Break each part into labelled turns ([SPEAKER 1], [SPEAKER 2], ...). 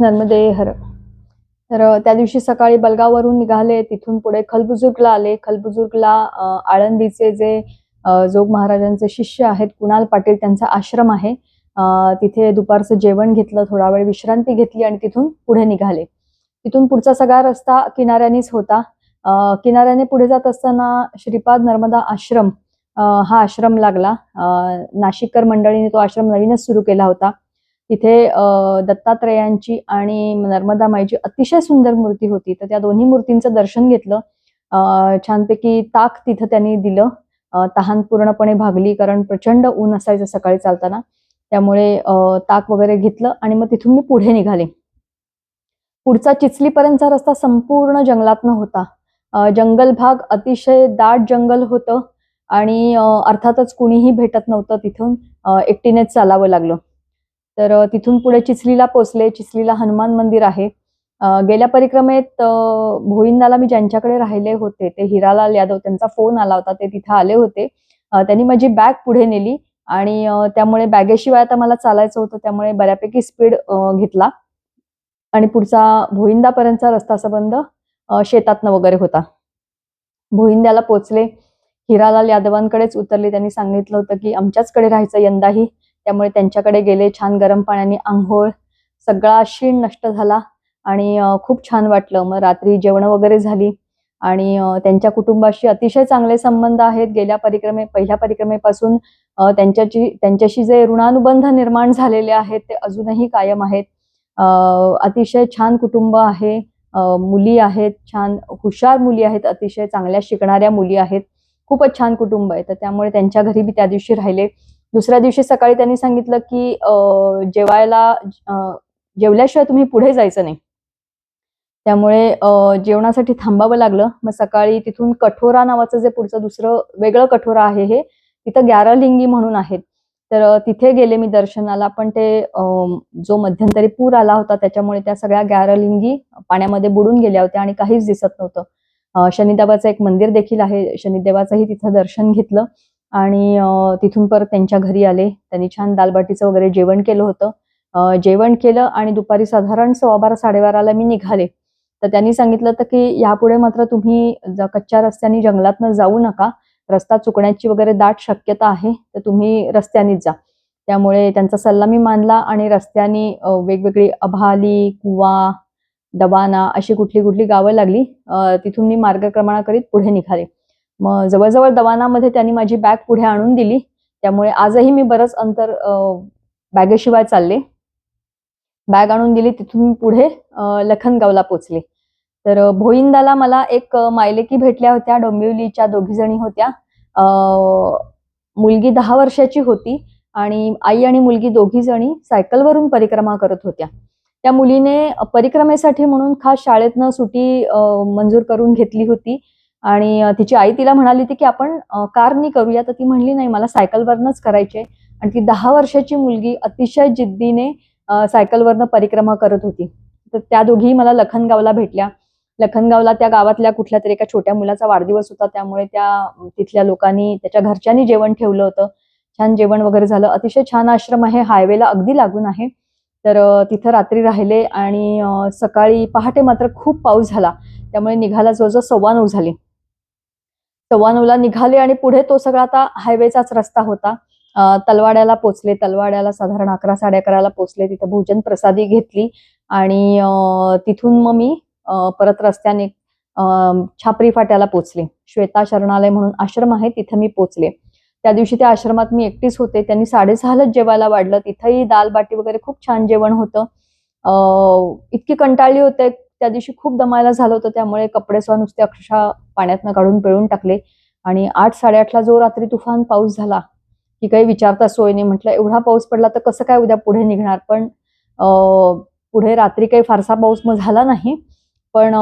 [SPEAKER 1] नर्मदे हर. तर त्या दिवशी सकाळी बलगाववरून निघाले. तिथून पुढे खलबुजुर्गला आले. खलबुजुर्गला आळंदीचे जे जोग महाराजांचे शिष्य आहेत कुणाल पाटील त्यांचा आश्रम आहे. तिथे दुपारचं जेवण घेतलं थोडा वेळ विश्रांती घेतली आणि तिथून पुढे निघाले. तिथून पुढचा सगळा रस्ता किनाऱ्यानेच होता. किनाऱ्याने पुढे जात असताना श्रीपाद नर्मदा आश्रम हा आश्रम लागला. नाशिककर मंडळीने तो आश्रम नवीनच सुरू केला होता. तिथे दत्तात्रेयांची आणि नर्मदा माईची अतिशय सुंदर मूर्ती होती. तर त्या दोन्ही मूर्तींचं दर्शन घेतलं. छानपैकी ताक तिथं त्यांनी दिलं. तहान पूर्णपणे भागली कारण प्रचंड ऊन असायचं सकाळी चालताना. त्यामुळे अ, ताक वगैरे घेतलं आणि मग तिथून मी पुढे निघाले. पुढचा चिचलीपर्यंतचा रस्ता संपूर्ण जंगलातनं होता. जंगल भाग अतिशय दाट जंगल होतं आणि अर्थातच कुणीही भेटत नव्हतं तिथून. एकटीनेच चालावं लागलं. तर तिथून पुढे चिचलीला पोचले. चिचलीला हनुमान मंदिर आहे. गेल्या परिक्रमेत भोईंदाला मी ज्यांच्याकडे राहिले होते ते हिरालाल यादव त्यांचा फोन आला होता ते तिथे आले होते. त्यांनी माझी बॅग पुढे नेली आणि त्यामुळे बॅगेशिवाय आता मला चालायचं होतं त्यामुळे बऱ्यापैकी स्पीड घेतला. आणि पुढचा भोईंदापर्यंतचा रस्ता संबंध शेतातनं वगैरे होता. भोईंद्याला पोचले. हिरालाल यादवांकडेच उतरले. त्यांनी सांगितलं होतं की आमच्याचकडे राहायचं यंदाही. त्यामुळे त्यांच्याकडे गेले छान गरम पाण्याने आंघोळ सगळा शीण नष्ट झाला आणि खूप छान वाटलं. मग रात्री जेवण वगैरे झाली आणि त्यांच्या कुटुंबाशी अतिशय चांगले संबंध आहेत. गेल्या परिक्रमे पहिल्या परिक्रमेपासून त्यांच्याची त्यांच्याशी जे ऋणानुबंध निर्माण झालेले आहेत ते अजूनही कायम आहेत. अतिशय छान कुटुंब आहे मुली आहेत छान हुशार मुली आहेत अतिशय चांगल्या शिकणाऱ्या मुली आहेत. खूपच छान कुटुंब आहे. तर त्यामुळे त्यांच्या घरी मी त्या दिवशी राहिले. दुसऱ्या दिवशी सकाळी त्यांनी सांगितलं की जेवायला जेवल्याशिवाय तुम्ही पुढे जायचं नाही. त्यामुळे जेवणासाठी थांबावं लागलं. मग सकाळी तिथून कठोरा नावाचं जे पुढचं दुसरं वेगळं कठोरा आहे हे तिथं ग्यारलिंगी म्हणून आहेत. तर तिथे गेले मी दर्शनाला पण ते जो मध्यंतरी पूर आला होता त्याच्यामुळे त्या सगळ्या ग्यारलिंगी पाण्यामध्ये बुडून गेल्या होत्या आणि काहीच दिसत नव्हतं. शनिदेवाचं एक मंदिर देखील आहे. शनिदेवाचंही तिथं दर्शन घेतलं. आणि तिथून परत त्यांच्या घरी आले. त्यांनी छान दालबाटीचं वगैरे जेवण केलं होतं. जेवण केलं आणि दुपारी साधारण सव्वा बारा साडेबाराला मी निघाले. तर त्यांनी सांगितलं होतं की यापुढे मात्र तुम्ही कच्च्या रस्त्याने जंगलातनं जाऊ नका. रस्ता चुकण्याची वगैरे दाट शक्यता आहे तर तुम्ही रस्त्यानेच जा. त्यामुळे त्यांचा सल्ला मी मानला आणि रस्त्याने वेगवेगळी अभाली कुवा दबाना अशी कुठली कुठली गावं लागली. तिथून मी मार्गक्रमणा करीत पुढे निघाले. मग जवळजवळ दवानामध्ये त्यांनी माझी बॅग पुढे आणून दिली. त्यामुळे आजही मी बरंच अंतर बॅगेशिवाय चालले. बॅग आणून दिली तिथून मी पुढे लखनगावला पोचले. तर भोईंदाला मला एक मायलेकी भेटल्या होत्या डोंबिवलीच्या दोघीजणी होत्या. मुलगी दहा वर्षाची होती आणि आई आणि मुलगी दोघीजणी सायकलवरून परिक्रमा करत होत्या. त्या मुलीने परिक्रमेसाठी म्हणून खास शाळेतनं सुटी मंजूर करून घेतली होती. आणि तिची आई तिला म्हणाली होती की आपण कारनी करूया. तर ती म्हणली नाही मला सायकलवरनच करायचे आणि ती दहा वर्षाची मुलगी अतिशय जिद्दीने सायकलवरनं परिक्रमा करत होती. तर त्या दोघीही मला लखनगावला भेटल्या. लखनगावला त्या गावातल्या कुठल्या तरी एका छोट्या मुलाचा वाढदिवस होता. त्यामुळे त्या तिथल्या लोकांनी त्याच्या घरच्यांनी जेवण ठेवलं होतं. छान जेवण वगैरे झालं. अतिशय छान आश्रम आहे. हायवेला अगदी लागून आहे. तर तिथं रात्री राहिले आणि सकाळी पहाटे मात्र खूप पाऊस झाला. त्यामुळे निघायला जवळजवळ सव्वा नऊ झाले. सव्वा निघाले आणि पुढे तो सगळा आता हायवेचाच रस्ता होता. तलवाड्याला पोचले. तलवाड्याला साधारण अकरा साडे अकराला पोचले. तिथं भोजन प्रसादी घेतली आणि तिथून मग मी परत रस्त्याने छापरी फाट्याला पोचले. श्वेता शरणालय म्हणून आश्रम आहे तिथे मी पोचले. त्या दिवशी त्या आश्रमात मी एकटीच होते. त्यांनी साडेसहालाच जेवायला वाढलं. तिथंही दाल बाटी वगैरे खूप छान जेवण होतं. इतकी कंटाळली होते. त्या दिवशी खूप दमायला झालं होतं त्यामुळे कपडे सुद्धा नुसते अक्षरशः पाण्यातनं काढून पिळून टाकले. आणि आठ साडेआठला जो रात्री तुफान पाऊस झाला की काही विचारता सोय नाही म्हटलं एवढा पाऊस पडला तर कसं काय उद्या पुढे निघणार? पण पुढे रात्री काही फारसा पाऊस मग झाला नाही. पण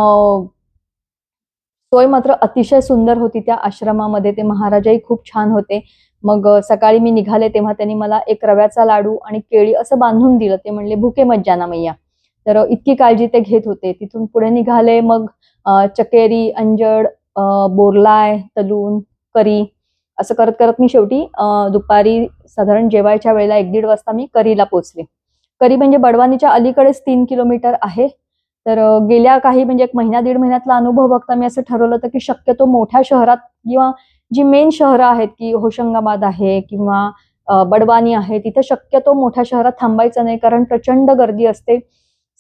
[SPEAKER 1] सोय मात्र अतिशय सुंदर होती त्या आश्रमामध्ये. ते महाराजही खूप छान होते. मग सकाळी मी निघाले तेव्हा त्यांनी मला एक रव्याचा लाडू आणि केळी असं बांधून दिलं. ते म्हणले भुके मज्जाना मैया. तर इतकी काळजी ते घेत होते. तिथून पुढे निघाले मग चकेरी अंजड बोरलाय तलून करी असं करत करत मी शेवटी दुपारी साधारण जेवायच्या वेळेला एक दीड वाजता मी करीला पोचले करी म्हणजे बडवानीच्या अलीकडेच तीन किलोमीटर आहे. तर गेल्या काही म्हणजे एक महिना दीड महिन्यातला अनुभव बघता मी असं ठरवलं होतं की शक्यतो मोठ्या शहरात किंवा जी मेन शहरं आहेत की होशंगाबाद आहे किंवा बडवानी आहे तिथे शक्यतो मोठ्या शहरात थांबायचं नाही कारण प्रचंड गर्दी असते.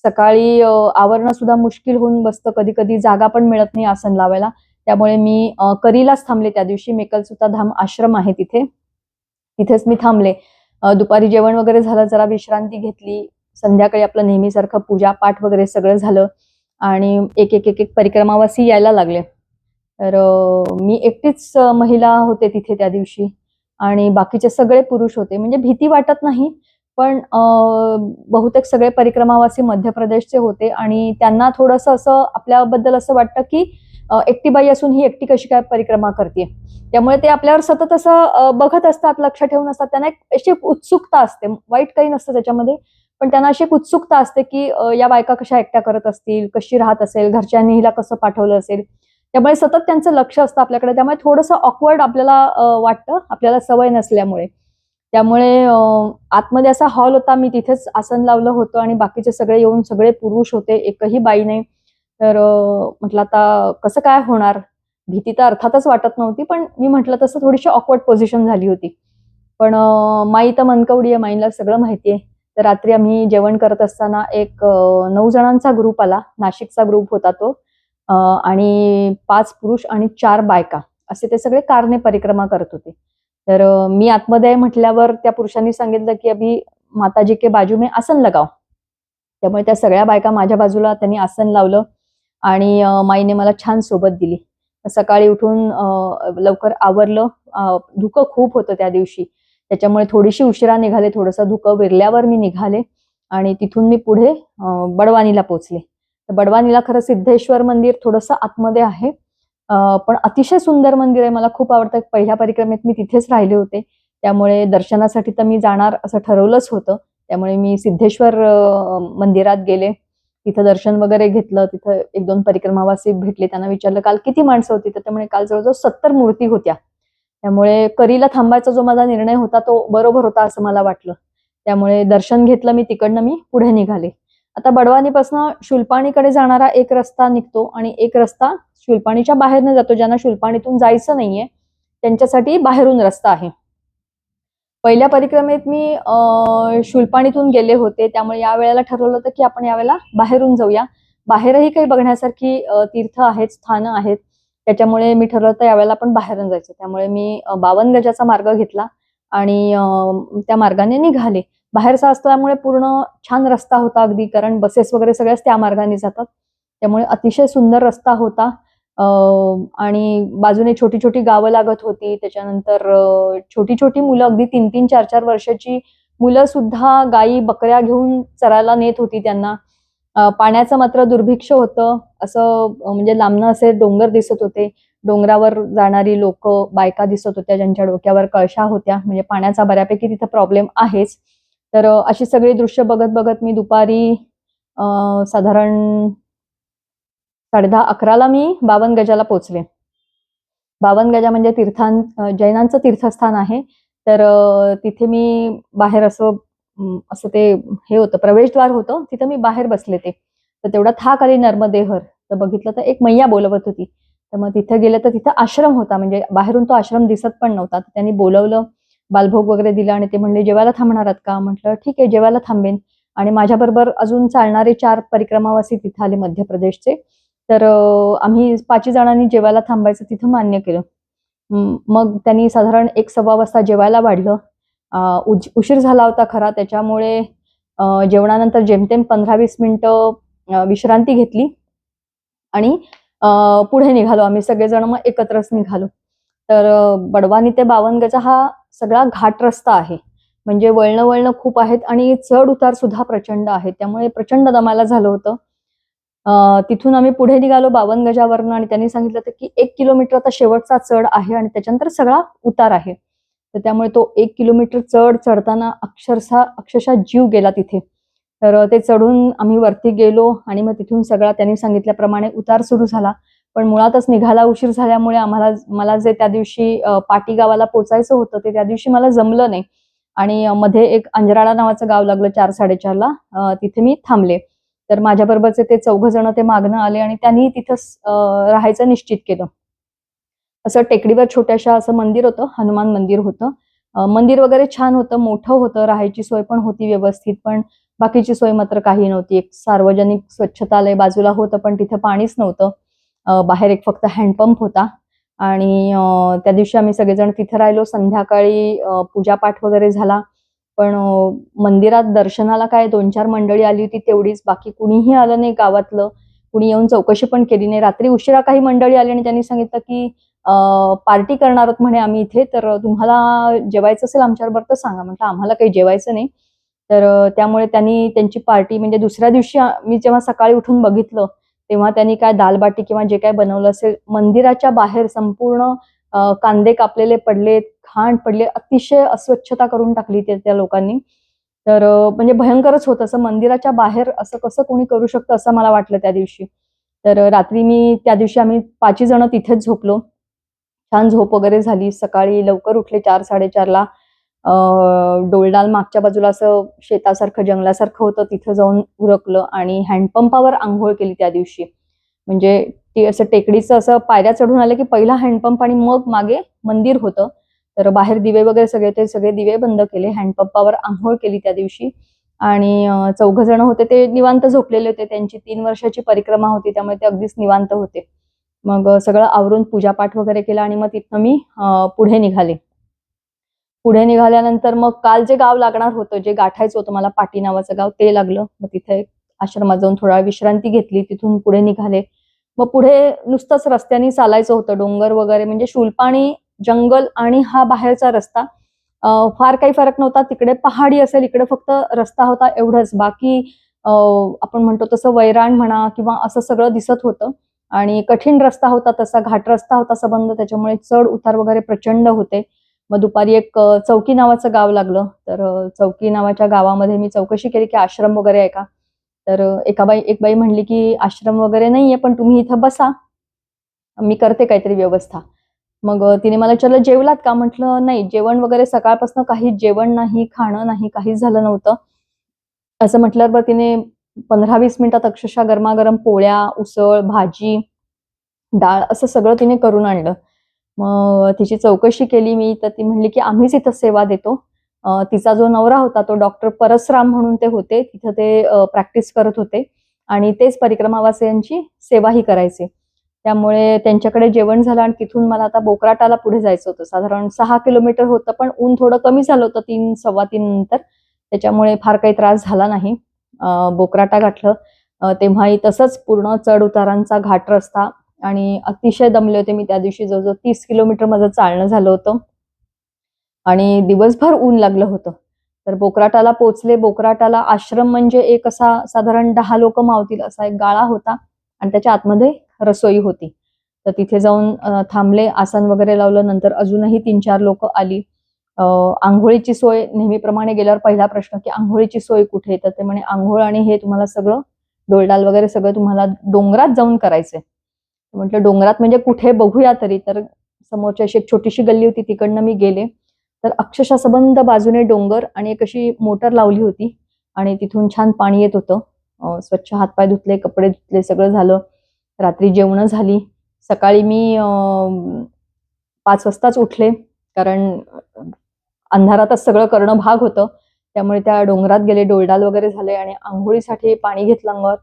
[SPEAKER 1] सकाळी आवरणं सुद्धा मुश्किल होऊन बसतं. कधी कधी जागा पण मिळत नाही आसन लावायला. त्यामुळे मी करीलाच थांबले त्या दिवशी. मेकलसुता धाम आश्रम आहे तिथे. तिथेच मी थांबले. दुपारी जेवण वगैरे झालं जरा विश्रांती घेतली. संध्याकाळी आपलं नेहमीसारखं पूजा पाठ वगैरे सगळं झालं आणि एक एक एक एक परिक्रमावासी यायला लागले. तर मी एकटीच महिला होते तिथे त्या दिवशी आणि बाकीचे सगळे पुरुष होते. म्हणजे भीती वाटत नाही पण बहुतेक सगळे परिक्रमावासी मध्य प्रदेशचे होते आणि त्यांना थोडंसं असं आपल्याबद्दल असं वाटतं की एकटी बाई असून ही एकटी कशी काय परिक्रमा करते त्यामुळे ते आपल्यावर सतत असं बघत असतात लक्ष ठेवून असतात. त्यांना एक अशी एक उत्सुकता असते. वाईट काही नसतं त्याच्यामध्ये पण त्यांना अशी एक उत्सुकता असते की या बायका कशा एकट्या करत असतील कशी राहत असेल घरच्यांनी हिला कसं पाठवलं असेल. त्यामुळे सतत त्यांचं लक्ष असतं आपल्याकडे. त्यामुळे थोडंसं ऑकवर्ड आपल्याला वाटतं. आपल्याला सवय नसल्यामुळे. त्यामुळे आतमध्ये असा हॉल होता मी तिथेच आसन लावलं होतं आणि बाकीचे सगळे येऊन सगळे पुरुष होते एकही बाई नाही. तर म्हटलं आता कसं काय होणार? भीती तर अर्थातच वाटत नव्हती पण मी म्हटलं तसं थोडीशी ऑकवर्ड पोझिशन झाली होती. पण माई तर मनकवडी आहे माईला सगळं माहिती आहे. तर रात्री आम्ही जेवण करत असताना एक नऊ जणांचा ग्रुप आला नाशिकचा ग्रुप होता तो. आणि पाच पुरुष आणि चार बायका असे ते सगळे कारने परिक्रमा करत होते. तर मी आतमध्ये आहे म्हटल्यावर त्या पुरुषांनी सांगितलं की अभि माताजी के बाजू मे आसन लगाव त्यामुळे त्या सगळ्या बायका माझ्या बाजूला त्यांनी आसन लावलं आणि माईने मला छान सोबत दिली. सकाळी उठून लवकर आवरलं. धुकं खूप होतं त्या दिवशी. त्याच्यामुळे थोडीशी उशिरा निघाले थोडंसं धुकं विरल्यावर मी निघाले आणि तिथून मी पुढे बडवानीला पोचले. तर बडवानीला खरं सिद्धेश्वर मंदिर थोडंसं आतमध्ये आहे. पण अतिशय सुंदर मंदिर आहे. मला खूप आवडतं. पहिल्या परिक्रमेत मी तिथेच राहिले होते. त्यामुळे दर्शनासाठी तर मी जाणार असं ठरवलंच होतं. त्यामुळे मी सिद्धेश्वर मंदिरात गेले. तिथं दर्शन वगैरे घेतलं. तिथं एक दोन परिक्रमावासी भेटले. त्यांना विचारलं काल किती माणसं होती? तर त्यामुळे काल जवळजवळ सत्तर मूर्ती होत्या. त्यामुळे करीला थांबायचा जो माझा निर्णय होता तो बरोबर होता असं मला वाटलं. त्यामुळे दर्शन घेतलं मी. तिकडनं मी पुढे निघाले. आता बडवानीपासून शुल्पाणीकडे जाणारा एक रस्ता निघतो आणि एक रस्ता शुलपाणीच्या बाहेरनं जातो ज्यांना शुलपाणीतून जायचं नाहीये त्यांच्यासाठी बाहेरून रस्ता आहे. पहिल्या परिक्रमेत मी अ, शुलपाणीतून गेले होते त्यामुळे या वेळेला ठरवलं होतं की आपण यावेळेला बाहेरून जाऊया. बाहेरही काही बघण्यासारखी तीर्थ आहेत स्थानं आहेत त्याच्यामुळे मी ठरवलं होतं यावेळेला आपण बाहेरून जायचं. त्यामुळे मी बावन गजाचा मार्ग घेतला आणि त्या मार्गाने निघाले. बाहेरचा असल्यामुळे पूर्ण छान रस्ता होता अगदी कारण बसेस वगैरे सगळ्याच त्या मार्गाने जातात. त्यामुळे अतिशय सुंदर रस्ता होता. आणि बाजूने छोटी छोटी गावं लागत होती. त्याच्यानंतर छोटी छोटी मुलं अगदी तीन तीन चार चार वर्षाची मुलं सुद्धा गायी बकऱ्या घेऊन चरायला नेत होती त्यांना. पाण्याचं मात्र दुर्भिक्ष होतं. असं म्हणजे लांबनं असे डोंगर दिसत होते. डोंगरावर जाणारी लोक बायका दिसत होत्या ज्यांच्या डोक्यावर कळशा होत्या. म्हणजे पाण्याचा बऱ्यापैकी तिथं प्रॉब्लेम आहेच. तर अशी सगळी दृश्य बघत बघत मी दुपारी साधारण साडेदहा अकराला मी बावन गजाला पोचले. बावन गजा म्हणजे तीर्थां जैनांचं तीर्थस्थान आहे. तर तिथे मी बाहेर असं असं ते हे होतं प्रवेशद्वार होतं. तिथं मी बाहेर बसले ते. तर तेवढा थाक आली नर्मदेहर. तर बघितलं तर एक मैया बोलवत होती. तर मग तिथे गेलं तर तिथं आश्रम होता. म्हणजे बाहेरून तो आश्रम दिसत पण नव्हता. तर त्यांनी बोलवलं बालभोग वगैरे दिला आणि ते म्हणले जेवायला थांबणार आहात का? म्हटलं ठीक आहे जेवायला थांबेन. आणि माझ्याबरोबर अजून चालणारे चार परिक्रमावासी तिथे आले मध्य प्रदेशचे. तर आम्ही पाचही जणांनी जेवायला थांबायचं तिथं मान्य केलं. मग त्यांनी साधारण एक सव्वा वाजता जेवायला वाढलं. उज- उशीर झाला होता खरा त्याच्यामुळे जेवणानंतर जेमतेम पंधरा वीस मिनिटं विश्रांती घेतली. आणि पुढे निघालो आम्ही सगळेजण मग एकत्रच निघालो. तर बडवानी ते बावनगजा हा सगळा घाट रस्ता आहे. म्हणजे वळणं वळणं खूप आहेत आणि चढ उतार सुद्धा प्रचंड आहेत त्यामुळे प्रचंड दमाला झालं होतं. तिथून आम्ही पुढे निघालो बावन गजावरनं आणि त्यांनी सांगितलं की एक किलोमीटर आता शेवटचा चढ आहे आणि त्याच्यानंतर सगळा उतार आहे. तर त्यामुळे तो एक किलोमीटर चढ चढताना अक्षरशः अक्षरशः जीव गेला तिथे. तर ते चढून आम्ही वरती गेलो आणि मग तिथून सगळा त्यांनी सांगितल्याप्रमाणे उतार सुरू झाला. पण मुळातच निघाला उशीर झाल्यामुळे आम्हाला मला जे त्या दिवशी पाटी गावाला पोचायचं होतं ते त्या दिवशी मला जमलं नाही. आणि मध्ये एक अंजराळा नावाचं गाव लागलं चार साडेचारला. तिथे मी थांबले. तर माझ्याबरोबरचे ते चौघ जण ते मागणं आले आणि त्यांनी तिथं राहायचं निश्चित केलं. असं टेकडीवर छोट्याशा असं मंदिर होतं हनुमान मंदिर होतं. मंदिर वगैरे छान होतं मोठं होतं राहायची सोय पण होती व्यवस्थित पण बाकीची सोय मात्र काही नव्हती. एक सार्वजनिक स्वच्छतालय बाजूला होतं पण तिथं पाणीच नव्हतं. बाहेर एक फक्त हँडपंप होता आणि त्या दिवशी आम्ही सगळेजण तिथे राहिलो. संध्याकाळी पूजापाठ वगैरे झाला. पण मंदिरात दर्शनाला काय दोन चार मंडळी आली होती तेवढीच. बाकी कुणीही आलं नाही गावातलं. कुणी येऊन चौकशी पण केली नाही. रात्री उशिरा काही मंडळी आली आणि त्यांनी सांगितलं की पार्टी करणार आहोत म्हणे आम्ही इथे. तर तुम्हाला जेवायचं असेल आमच्याबरोबर तर सांगा. म्हटलं आम्हाला काही जेवायचं नाही. तर त्यामुळे त्यांनी त्यांची पार्टी म्हणजे दुसऱ्या दिवशी मी जेव्हा सकाळी उठून बघितलं तेव्हा त्यांनी काय दालबाटी किंवा जे काय बनवलं असेल मंदिराच्या बाहेर संपूर्ण कांदे कापलेले पडले घाण पडले अतिशय अस्वच्छता करून टाकली ते त्या लोकांनी. तर म्हणजे भयंकरच होतं. असं मंदिराच्या बाहेर असं कसं कोणी करू शकतं असं मला वाटलं त्या दिवशी. तर रात्री मी त्या दिवशी आम्ही पाचही जण तिथेच झोपलो. छान झोप वगैरे झाली. सकाळी लवकर उठले चार साडेचारला डोलडाल मागच्या बाजूला असं शेतासारखं जंगलासारखं होतं. तिथं जाऊन उरकलं आणि हँडपंपावर आंघोळ केली त्या दिवशी. म्हणजे ती असं टेकडीचं असं पायऱ्या चढून आलं की पहिला हँडपंप आणि मग मागे मंदिर होतं. तर बाहेर दिवे वगैरे सगळे ते सगळे दिवे बंद केले. हँडपंपावर आंघोळ केली त्या दिवशी. आणि चौघ जण होते ते निवांत झोपलेले होते. त्यांची तीन वर्षाची परिक्रमा होती त्यामुळे ते अगदीच निवांत होते. मग सगळं आवरून पूजापाठ वगैरे केला आणि मग तिथनं मी पुढे निघाले. पुढे निघाल्यानंतर मग काल जे गाव लागणार होतं जे गाठायचं होतं मला पाटी नावाचं गाव ते लागलं. मग तिथे आश्रमात जाऊन थोडा वेळ विश्रांती घेतली. तिथून पुढे निघाले. मग पुढे नुसतंच रस्त्याने चालायचं होतं. डोंगर वगैरे म्हणजे शुलपाणी जंगल आणि हा बाहेरचा रस्ता. फार काही फरक नव्हता. तिकडे पहाडी असेल इकडे फक्त रस्ता होता एवढंच. बाकी आपण म्हणतो तसं वैराण म्हणा किंवा असं सगळं दिसत होतं. आणि कठीण रस्ता होता तसा घाट रस्ता होता संबंध त्याच्यामुळे चढ उतार वगैरे प्रचंड होते. मग दुपारी एक चौकी नावाचं गाव लागलं. तर चौकी नावाच्या गावामध्ये मी चौकशी केली की आश्रम वगैरे आहे का? तर एका बाई एक बाई म्हणली की आश्रम वगैरे नाहीये पण तुम्ही इथं बसा. मी करते काहीतरी व्यवस्था. मग तिने मला चल जेवलात का? म्हटलं नाही जेवण वगैरे सकाळपासून काही जेवण नाही खाणं नाही काहीच झालं नव्हतं. असं म्हटल्यावर तिने पंधरा वीस मिनिटात अक्षरशः गरमागरम पोळ्या उसळ भाजी डाळ असं सगळं तिने करून आणलं. मग तिची चौकशी केली मी तर ती म्हणली की आम्हीच इथं सेवा देतो. तिचा जो नवरा होता तो डॉक्टर परसराम म्हणून ते होते. तिथं ते प्रॅक्टिस करत होते आणि तेच परिक्रमावासियांची सेवाही करायचे. त्यामुळे त्यांच्याकडे जेवण झालं आणि तिथून मला आता बोकराटाला पुढे जायचं होतं. साधारण सहा किलोमीटर होतं पण ऊन थोडं कमी झालं होतं तीन सव्वा तीन नंतर. त्याच्यामुळे फार काही त्रास झाला नाही. बोकराटा गाठलं. तेव्हाही तसंच पूर्ण चढ उतारांचा घाट रस्ता आणि अतिशय दमले होते मी त्या दिवशी. जवळजवळ तीस किलोमीटर माझं चालणं झालं होतं. आणि दिवसभर ऊन लागलं होतं. तर बोकराटाला पोचले. बोकराटाला आश्रम म्हणजे एक असा साधारण दहा लोक मावतील असा एक गाळा होता आणि त्याच्या आतमध्ये रसोई होती. तर तिथे जाऊन थांबले आसन वगैरे लावलं. नंतर अजूनही तीन चार लोक आली. आंघोळीची सोय नेहमीप्रमाणे गेल्यावर पहिला प्रश्न की आंघोळीची सोय कुठे तर ते म्हणे आंघोळ आणि हे तुम्हाला सगळं डोलडाल वगैरे सगळं तुम्हाला डोंगरात जाऊन करायचंय. म्हटलं डोंगरात म्हणजे कुठे? बघूया तरी. तर समोरची अशी एक छोटीशी गल्ली होती. तिकडनं मी गेले. तर अक्षरशः सबंध बाजूने डोंगर आणि एक अशी मोटर लावली होती आणि तिथून छान पाणी येत होतं. स्वच्छ हातपाय धुतले कपडे धुतले सगळं झालं. रात्री जेवणं झाली. सकाळी मी पाच वाजताच उठले कारण अंधारातच सगळं करणं भाग होतं. त्यामुळे त्या डोंगरात गेले डोलडाल वगैरे झाले आणि आंघोळीसाठी पाणी घेतलं अंगावर.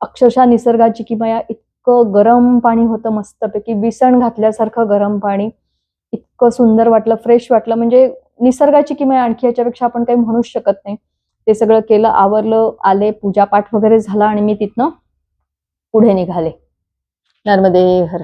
[SPEAKER 1] अक्षरशः निसर्गाची किमया इतकं गरम पाणी होतं मस्तपैकी विसण घातल्यासारखं गरम पाणी. इतकं सुंदर वाटलं फ्रेश वाटलं. म्हणजे निसर्गाची किमया आणखी याच्यापेक्षा आपण काही म्हणूच शकत नाही. ते सगळं केलं आवरलं आले पूजापाठ वगैरे झाला आणि मी तिथनं पुढे निघाले. नर्मदे हर